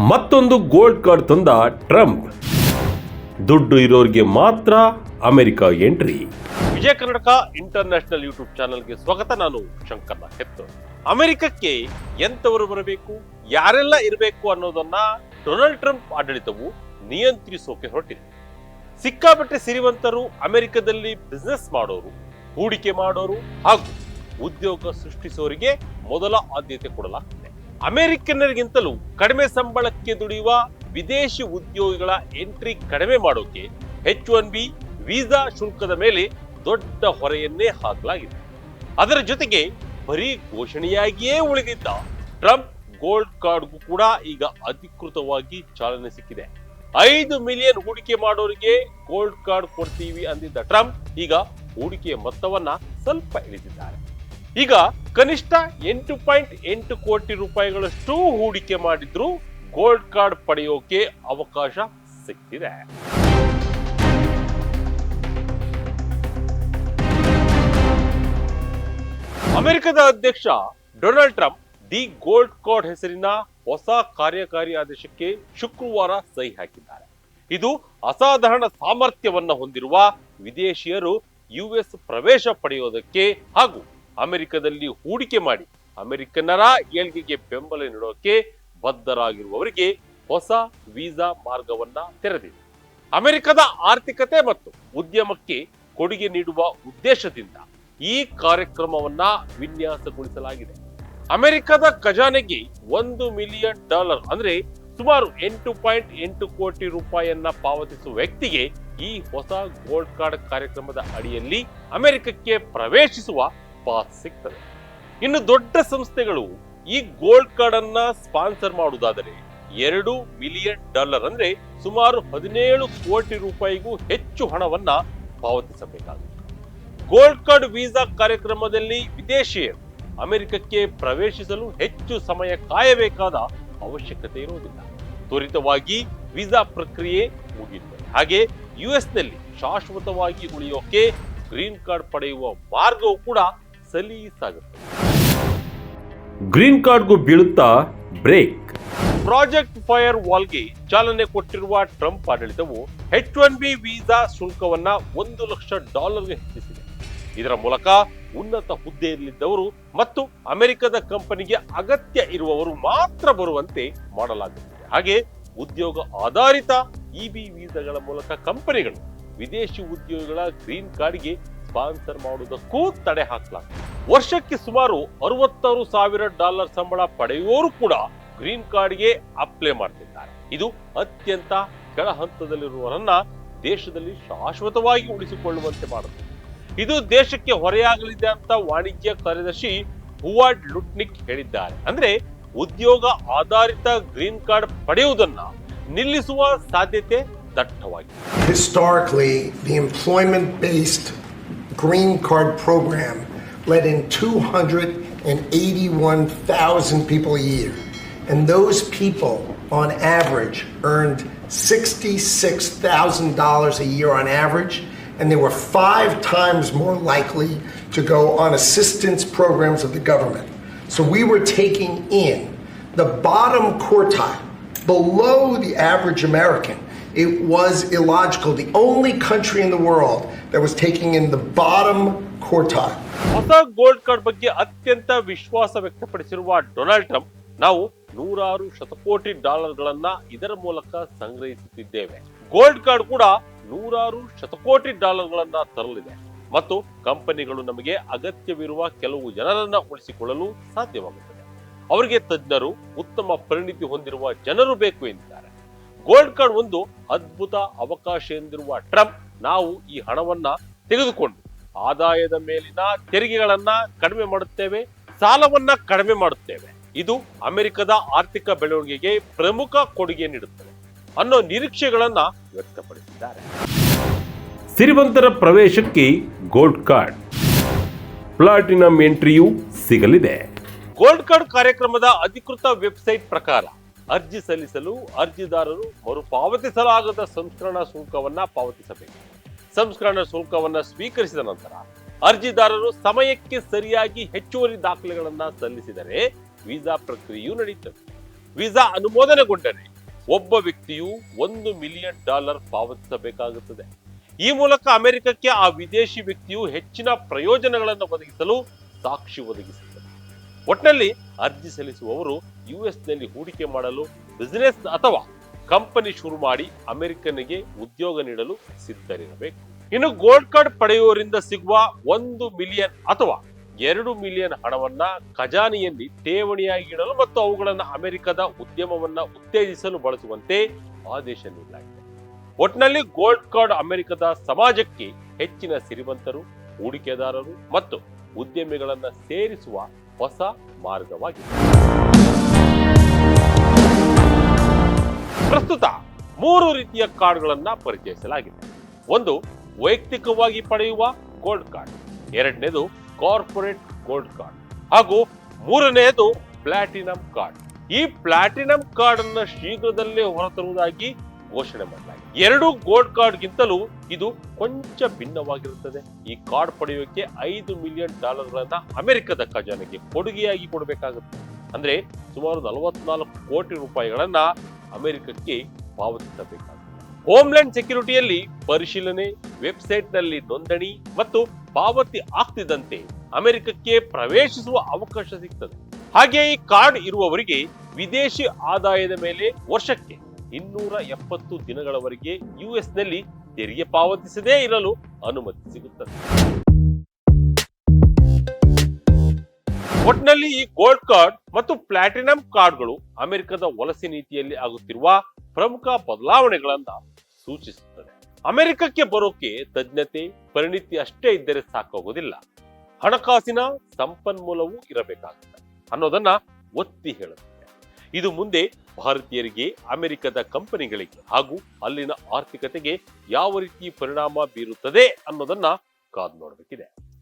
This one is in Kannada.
ಮತ್ತೊಂದು ಗೋಲ್ಡ್ ಕಾರ್ಡ್ ತಂದ ಟ್ರಂಪ್. ದುಡ್ಡು ಇರೋರಿಗೆ ಮಾತ್ರ America entry. Vijaya Karnataka international YouTube ಚಾನೆಲ್ಗೆ ಸ್ವಾಗತ. ನಾನು ಶಂಕರ್ನ ಹೆತ್ತು ಅಮೆರಿಕಕ್ಕೆ ಎಂತವರು ಬರಬೇಕು, ಯಾರೆಲ್ಲ ಇರಬೇಕು ಅನ್ನೋದನ್ನ ಡೊನಾಲ್ಡ್ ಟ್ರಂಪ್ ಆಡಳಿತವು ನಿಯಂತ್ರಿಸೋಕೆ ಹೊರಟಿದೆ. ಸಿಕ್ಕಾಪಟ್ಟೆ ಸಿರಿವಂತರು ಅಮೆರಿಕದಲ್ಲಿ ಬಿಸ್ನೆಸ್ ಮಾಡೋರು, ಹೂಡಿಕೆ ಮಾಡೋರು ಹಾಗೂ ಉದ್ಯೋಗ ಸೃಷ್ಟಿಸೋರಿಗೆ ಮೊದಲ ಆದ್ಯತೆ ಕೊಡಲಾಗ್ತದೆ. ಅಮೆರಿಕನ್ನರಿಗಿಂತಲೂ ಕಡಿಮೆ ಸಂಬಳಕ್ಕೆ ದುಡಿಯುವ ವಿದೇಶಿ ಉದ್ಯೋಗಿಗಳ ಎಂಟ್ರಿ ಕಡಿಮೆ ಮಾಡೋಕೆ ಎಚ್ ಒನ್ ಬಿ ವೀಸಾ ಶುಲ್ಕದ ಮೇಲೆ ದೊಡ್ಡ ಹೊರೆಯನ್ನೇ ಹಾಕಲಾಗಿದೆ. ಅದರ ಜೊತೆಗೆ ಬರೀ ಘೋಷಣೆಯಾಗಿಯೇ ಉಳಿದಿದ್ದ ಟ್ರಂಪ್ ಗೋಲ್ಡ್ ಕಾರ್ಡ್ಗೂ ಕೂಡ ಈಗ ಅಧಿಕೃತವಾಗಿ ಚಾಲನೆ ಸಿಕ್ಕಿದೆ. ಐದು ಮಿಲಿಯನ್ ಹೂಡಿಕೆ ಮಾಡೋರಿಗೆ ಗೋಲ್ಡ್ ಕಾರ್ಡ್ ಕೊಡ್ತೀವಿ ಅಂದಿದ್ದ ಟ್ರಂಪ್ ಈಗ ಹೂಡಿಕೆಯ ಮೊತ್ತವನ್ನ ಸ್ವಲ್ಪ ಇಳಿಸಿದ್ದಾರೆ ಈಗ ಕನಿಷ್ಠ ಎಂಟು ಪಾಯಿಂಟ್ ಎಂಟು ಕೋಟಿ ರೂಪಾಯಿಗಳಷ್ಟು ಹೂಡಿಕೆ ಮಾಡಿದ್ರು ಗೋಲ್ಡ್ ಕಾರ್ಡ್ ಪಡೆಯೋಕೆ ಅವಕಾಶ ಸಿಕ್ತಿದೆ. ಅಮೆರಿಕದ ಅಧ್ಯಕ್ಷ Donald Trump the gold card ಹೆಸರಿನ ಹೊಸ ಕಾರ್ಯಕಾರಿ ಆದೇಶಕ್ಕೆ ಶುಕ್ರವಾರ ಸಹಿ ಹಾಕಿದ್ದಾರೆ. ಇದು ಅಸಾಧಾರಣ ಸಾಮರ್ಥ್ಯವನ್ನ ಹೊಂದಿರುವ ವಿದೇಶಿಯರು ಯುಎಸ್ ಪ್ರವೇಶ ಪಡೆಯೋದಕ್ಕೆ ಹಾಗೂ ಅಮೆರಿಕದಲ್ಲಿ ಹೂಡಿಕೆ ಮಾಡಿ ಅಮೆರಿಕನ್ನರ ಏಳ್ಗೆಗೆ ಬೆಂಬಲ ನೀಡೋಕೆ ಬದ್ಧರಾಗಿರುವವರಿಗೆ ಹೊಸ ವೀಸಾ ಮಾರ್ಗವನ್ನ ತೆರೆದಿದೆ. ಅಮೆರಿಕದ ಆರ್ಥಿಕತೆ ಮತ್ತು ಉದ್ಯಮಕ್ಕೆ ಕೊಡುಗೆ ನೀಡುವ ಉದ್ದೇಶದಿಂದ ಈ ಕಾರ್ಯಕ್ರಮವನ್ನ ವಿನ್ಯಾಸಗೊಳಿಸಲಾಗಿದೆ. ಅಮೆರಿಕದ ಖಜಾನೆಗೆ ಒಂದು ಮಿಲಿಯನ್ ಡಾಲರ್ ಅಂದ್ರೆ ಸುಮಾರು ಎಂಟು ಪಾಯಿಂಟ್ ಎಂಟು ಕೋಟಿ ರೂಪಾಯಿಯನ್ನ ಪಾವತಿಸುವ ವ್ಯಕ್ತಿಗೆ ಈ ಹೊಸ ಗೋಲ್ಡ್ ಕಾರ್ಡ್ ಕಾರ್ಯಕ್ರಮದ ಅಡಿಯಲ್ಲಿ ಅಮೆರಿಕಕ್ಕೆ ಪ್ರವೇಶಿಸುವ ಪಾಸ್ ಸಿಗ್ತದೆ. ಇನ್ನು ದೊಡ್ಡ ಸಂಸ್ಥೆಗಳು ಈ ಗೋಲ್ಡ್ ಕಾರ್ಡ್ ಅನ್ನ ಸ್ಪಾನ್ಸರ್ ಮಾಡುವುದಾದರೆ ಎರಡು ಮಿಲಿಯನ್ ಡಾಲರ್ ಅಂದ್ರೆ ಸುಮಾರು ಹದಿನೇಳು ಕೋಟಿ ರೂಪಾಯಿಗೂ ಹೆಚ್ಚು ಹಣವನ್ನ ಪಾವತಿಸಬೇಕಾಗುತ್ತೆ. ಗೋಲ್ಡ್ ಕಾರ್ಡ್ ವೀಸಾ ಕಾರ್ಯಕ್ರಮದಲ್ಲಿ ವಿದೇಶಿಯರು ಅಮೆರಿಕಕ್ಕೆ ಪ್ರವೇಶಿಸಲು ಹೆಚ್ಚು ಸಮಯ ಕಾಯಬೇಕಾದ ಅವಶ್ಯಕತೆ ಇರುವುದಿಲ್ಲ. ತ್ವರಿತವಾಗಿ ವೀಸಾ ಪ್ರಕ್ರಿಯೆ ಮುಗಿಯುತ್ತದೆ ಹಾಗೆ ಯುಎಸ್ನಲ್ಲಿ ಶಾಶ್ವತವಾಗಿ ಉಳಿಯೋಕೆ ಗ್ರೀನ್ ಕಾರ್ಡ್ ಪಡೆಯುವ ಮಾರ್ಗವು ಕೂಡ ಸಲೀಸಾಗುತ್ತೆ ಗ್ರೀನ್ ಕಾರ್ಡ್ಗೂ ಬೀಳುತ್ತಾ ಬ್ರೇಕ್. ಪ್ರಾಜೆಕ್ಟ್ ಫೈರ್ ವಾಲ್ಗೆ ಚಾಲನೆ ಕೊಟ್ಟಿರುವ ಟ್ರಂಪ್ ಆಡಳಿತವು ಎಚ್ ಒನ್ ಬಿ ವೀಸಾ ಶುಲ್ಕವನ್ನ ಒಂದು ಲಕ್ಷ ಡಾಲರ್ಗೆ ಹೆಚ್ಚಿಸಿದೆ. ಇದರ ಮೂಲಕ ಉನ್ನತ ಹುದ್ದೆಯಲ್ಲಿದ್ದವರು ಮತ್ತು ಅಮೆರಿಕದ ಕಂಪನಿಗೆ ಅಗತ್ಯ ಇರುವವರು ಮಾತ್ರ ಬರುವಂತೆ ಮಾಡಲಾಗುತ್ತದೆ. ಹಾಗೆ ಉದ್ಯೋಗ ಆಧಾರಿತ ಇಬಿ ವೀಸಾಗಳ ಮೂಲಕ ಕಂಪನಿಗಳು ವಿದೇಶಿ ಉದ್ಯೋಗಿಗಳ ಗ್ರೀನ್ ಕಾರ್ಡ್ಗೆ ಸ್ಪಾನ್ಸರ್ ಮಾಡುವುದಕ್ಕೂ ತಡೆ ಹಾಕಲಾಗಿದೆ ವರ್ಷಕ್ಕೆ ಸುಮಾರು ಅರವತ್ತಾರು ಸಾವಿರ ಡಾಲರ್ ಸಂಬಳ ಪಡೆಯುವವರು ಕೂಡ ಗ್ರೀನ್ ಕಾರ್ಡ್ಗೆ ಅಪ್ಲೈ ಮಾಡ್ತಿದ್ದಾರೆ. ಇದು ಅತ್ಯಂತ ಕೆಳ ಹಂತದಲ್ಲಿರುವವರನ್ನ ದೇಶದಲ್ಲಿ ಶಾಶ್ವತವಾಗಿ ಉಳಿಸಿಕೊಳ್ಳುವಂತೆ ಮಾಡುತ್ತದೆ ಇದು ದೇಶಕ್ಕೆ ಹೊರೆಯಾಗಲಿದೆ ಅಂತ ವಾಣಿಜ್ಯ ಕಾರ್ಯದರ್ಶಿ ಹುವಾಡ್ ಲುಟ್ನಿಕ್ ಹೇಳಿದ್ದಾರೆ. ಅಂದ್ರೆ ಉದ್ಯೋಗ ಆಧಾರಿತ ಗ್ರೀನ್ ಕಾರ್ಡ್ ಪಡೆಯುವುದನ್ನ ನಿಲ್ಲಿಸುವ ಸಾಧ್ಯತೆ ದಟ್ಟವಾಗಿದೆ. Historically, the employment based green card program let in 281,000 people a year. And those people, on average, earned $66,000 a year on average. And they were five times more likely to go on assistance programs of the government. So we were taking in the bottom quartile, below the average American. It was illogical. The only country in the world that was taking in the bottom quartile. ಹೊಸ ಗೋಲ್ಡ್ ಕಾರ್ಡ್ ಬಗ್ಗೆ ಅತ್ಯಂತ ವಿಶ್ವಾಸ ವ್ಯಕ್ತಪಡಿಸಿರುವ ಡೊನಾಲ್ಡ್ ಟ್ರಂಪ್ ನಾವು ನೂರಾರು ಶತಕೋಟಿ ಡಾಲರ್ಗಳನ್ನ ಇದರ ಮೂಲಕ ಸಂಗ್ರಹಿಸುತ್ತಿದ್ದೇವೆ ಗೋಲ್ಡ್ ಕಾರ್ಡ್ ಕೂಡ ನೂರಾರು ಶತಕೋಟಿ ಡಾಲರ್ಗಳನ್ನ ತರಲಿದೆ ಮತ್ತು ಕಂಪನಿಗಳು ನಮಗೆ ಅಗತ್ಯವಿರುವ ಕೆಲವು ಜನರನ್ನ ಉಳಿಸಿಕೊಳ್ಳಲು ಸಾಧ್ಯವಾಗುತ್ತದೆ ಅವರಿಗೆ ತಜ್ಞರು ಉತ್ತಮ ಪರಿಣಿತಿ ಹೊಂದಿರುವ ಜನರು ಬೇಕು ಎಂದಿದ್ದಾರೆ ಗೋಲ್ಡ್ ಕಾರ್ಡ್ ಒಂದು ಅದ್ಭುತ ಅವಕಾಶ ಎಂದಿರುವ ಟ್ರಂಪ್ ನಾವು ಈ ಹಣವನ್ನ ತೆಗೆದುಕೊಂಡು ಆದಾಯದ ಮೇಲಿನ ತೆರಿಗೆಗಳನ್ನ ಕಡಿಮೆ ಮಾಡುತ್ತೇವೆ ಸಾಲವನ್ನ ಕಡಿಮೆ ಮಾಡುತ್ತೇವೆ. ಇದು ಅಮೆರಿಕದ ಆರ್ಥಿಕ ಬೆಳವಣಿಗೆಗೆ ಪ್ರಮುಖ ಕೊಡುಗೆ ನೀಡುತ್ತದೆ ಅನ್ನೋ ನಿರೀಕ್ಷೆಗಳನ್ನ ವ್ಯಕ್ತಪಡಿಸಿದ್ದಾರೆ. ಸಿರಿವಂತರ ಪ್ರವೇಶಕ್ಕೆ ಗೋಲ್ಡ್ ಕಾರ್ಡ್. ಪ್ಲಾಟಿನಂ ಎಂಟ್ರಿಯೂ ಸಿಗಲಿದೆ. ಗೋಲ್ಡ್ ಕಾರ್ಡ್ ಕಾರ್ಯಕ್ರಮದ ಅಧಿಕೃತ ವೆಬ್ಸೈಟ್ ಪ್ರಕಾರ ಅರ್ಜಿ ಸಲ್ಲಿಸಲು ಅರ್ಜಿದಾರರು ಮರುಪಾವತಿಸಲಾಗದ ಸಂಸ್ಕರಣಾ ಶುಲ್ಕವನ್ನು ಪಾವತಿಸಬೇಕು. ಸಂಸ್ಕರಣಾ ಶುಲ್ಕವನ್ನು ಸ್ವೀಕರಿಸಿದ ನಂತರ ಅರ್ಜಿದಾರರು ಸಮಯಕ್ಕೆ ಸರಿಯಾಗಿ ಹೆಚ್ಚುವರಿ ದಾಖಲೆಗಳನ್ನು ಸಲ್ಲಿಸಿದರೆ ವೀಸಾ ಪ್ರಕ್ರಿಯೆಯು ನಡೆಯುತ್ತದೆ ವೀಸಾ ಅನುಮೋದನೆಗೊಂಡರೆ ಒಬ್ಬ ವ್ಯಕ್ತಿಯು ಒಂದು ಮಿಲಿಯನ್ ಡಾಲರ್ ಪಾವತಿಸಬೇಕಾಗುತ್ತದೆ. ಈ ಮೂಲಕ ಅಮೆರಿಕಕ್ಕೆ ಆ ವಿದೇಶಿ ವ್ಯಕ್ತಿಯು ಹೆಚ್ಚಿನ ಪ್ರಯೋಜನಗಳನ್ನು ಒದಗಿಸಲು ಸಾಕ್ಷಿ ಒದಗಿಸುತ್ತದೆ. ಒಟ್ಟಿನಲ್ಲಿ ಅರ್ಜಿ ಸಲ್ಲಿಸುವವರು ಯುಎಸ್ನಲ್ಲಿ ಹೂಡಿಕೆ ಮಾಡಲು ಬಿಸಿನೆಸ್ ಅಥವಾ ಕಂಪನಿ ಶುರು ಮಾಡಿ ಅಮೆರಿಕನಿಗೆ ಉದ್ಯೋಗ ನೀಡಲು ಸಿದ್ಧರಿರಬೇಕು. ಇನ್ನು ಗೋಲ್ಡ್ ಕಾರ್ಡ್ ಪಡೆಯುವವರಿಂದ ಸಿಗುವ ಒಂದು ಮಿಲಿಯನ್ ಅಥವಾ ಎರಡು ಮಿಲಿಯನ್ ಹಣವನ್ನ ಖಜಾನೆಯಲ್ಲಿ ಠೇವಣಿಯಾಗಿ ಇಡಲು ಮತ್ತು ಅವುಗಳನ್ನು ಅಮೆರಿಕದ ಉದ್ಯಮವನ್ನ ಉತ್ತೇಜಿಸಲು ಬಳಸುವಂತೆ ಆದೇಶ ನೀಡಲಾಗಿದೆ. ಒಟ್ಟಿನಲ್ಲಿ ಗೋಲ್ಡ್ ಕಾರ್ಡ್ ಅಮೆರಿಕದ ಸಮಾಜಕ್ಕೆ ಹೆಚ್ಚಿನ ಸಿರಿವಂತರು, ಹೂಡಿಕೆದಾರರು ಮತ್ತು ಉದ್ಯಮಿಗಳನ್ನ ಸೇರಿಸುವ ಹೊಸ ಮಾರ್ಗವಾಗಿದೆ. ಪ್ರಸ್ತುತ ಮೂರು ರೀತಿಯ ಕಾರ್ಡ್ಗಳನ್ನು ಪರಿಚಯಿಸಲಾಗಿದೆ. ಒಂದು ವೈಯಕ್ತಿಕವಾಗಿ ಪಡೆಯುವ ಗೋಲ್ಡ್ ಕಾರ್ಡ್, ಎರಡನೇದು ಕಾರ್ಪೊರೇಟ್ ಗೋಲ್ಡ್ ಕಾರ್ಡ್, ಹಾಗೂ ಮೂರನೆಯದು ಪ್ಲಾಟಿನಂ ಕಾರ್ಡ್. ಈ ಪ್ಲಾಟಿನಂ ಕಾರ್ಡ್ ಅನ್ನು ಶೀಘ್ರದಲ್ಲೇ ಹೊರತರುವುದಾಗಿ ಘೋಷಣೆ ಮಾಡಲಾಗಿದೆ. ಎರಡು ಗೋಲ್ಡ್ ಕಾರ್ಡ್ ಗಿಂತಲೂ ಇದು ಕೊಂಚ ಭಿನ್ನವಾಗಿರುತ್ತದೆ. ಈ ಕಾರ್ಡ್ ಪಡೆಯೋಕೆ ಐದು ಮಿಲಿಯನ್ ಡಾಲರ್ಗಳನ್ನ ಅಮೆರಿಕದ ಖಜಾನೆಗೆ ಕೊಡುಗೆಯಾಗಿ ಕೊಡಬೇಕಾಗುತ್ತೆ. ಅಂದ್ರೆ ಸುಮಾರು ನಲವತ್ನಾಲ್ಕು ಕೋಟಿ ರೂಪಾಯಿಗಳನ್ನ ಅಮೆರಿಕಕ್ಕೆ ಪಾವತಿಸಬೇಕಾಗಿದೆ. ಹೋಮ್ಲ್ಯಾಂಡ್ ಸೆಕ್ಯೂರಿಟಿಯಲ್ಲಿ ಪರಿಶೀಲನೆ, ವೆಬ್ಸೈಟ್ನಲ್ಲಿ ನೋಂದಣಿ ಮತ್ತು ಪಾವತಿ ಆಗ್ತಿದ್ದಂತೆ ಅಮೆರಿಕಕ್ಕೆ ಪ್ರವೇಶಿಸುವ ಅವಕಾಶ ಸಿಗ್ತದೆ. ಹಾಗೆ ಈ ಕಾರ್ಡ್ ಇರುವವರಿಗೆ ವಿದೇಶಿ ಆದಾಯದ ಮೇಲೆ ವರ್ಷಕ್ಕೆ ಇನ್ನೂರ ಎಪ್ಪತ್ತು ದಿನಗಳವರೆಗೆ ಯುಎಸ್ನಲ್ಲಿ ತೆರಿಗೆ ಪಾವತಿಸದೇ ಇರಲು ಅನುಮತಿ ಸಿಗುತ್ತದೆ. ಒಟ್ಟಿನಲ್ಲಿ ಈ ಗೋಲ್ಡ್ ಕಾರ್ಡ್ ಮತ್ತು ಪ್ಲಾಟಿನಂ ಕಾರ್ಡ್ಗಳು ಅಮೆರಿಕದ ವಲಸೆ ನೀತಿಯಲ್ಲಿ ಆಗುತ್ತಿರುವ ಪ್ರಮುಖ ಬದಲಾವಣೆಗಳನ್ನ ಸೂಚಿಸುತ್ತದೆ. ಅಮೆರಿಕಕ್ಕೆ ಬರೋಕೆ ತಜ್ಞತೆ, ಪರಿಣಿತಿ ಅಷ್ಟೇ ಇದ್ದರೆ ಸಾಕಾಗೋದಿಲ್ಲ. ಹಣಕಾಸಿನ ಸಂಪನ್ಮೂಲವೂ ಇರಬೇಕಾಗುತ್ತೆ ಅನ್ನೋದನ್ನ ಒತ್ತಿ ಹೇಳುತ್ತೆ. ಇದು ಮುಂದೆ ಭಾರತೀಯರಿಗೆ, ಅಮೆರಿಕದ ಕಂಪನಿಗಳಿಗೆ ಹಾಗೂ ಅಲ್ಲಿನ ಆರ್ಥಿಕತೆಗೆ ಯಾವ ರೀತಿ ಪರಿಣಾಮ ಬೀರುತ್ತದೆ ಅನ್ನೋದನ್ನ ಕಾದು ನೋಡಬೇಕಿದೆ.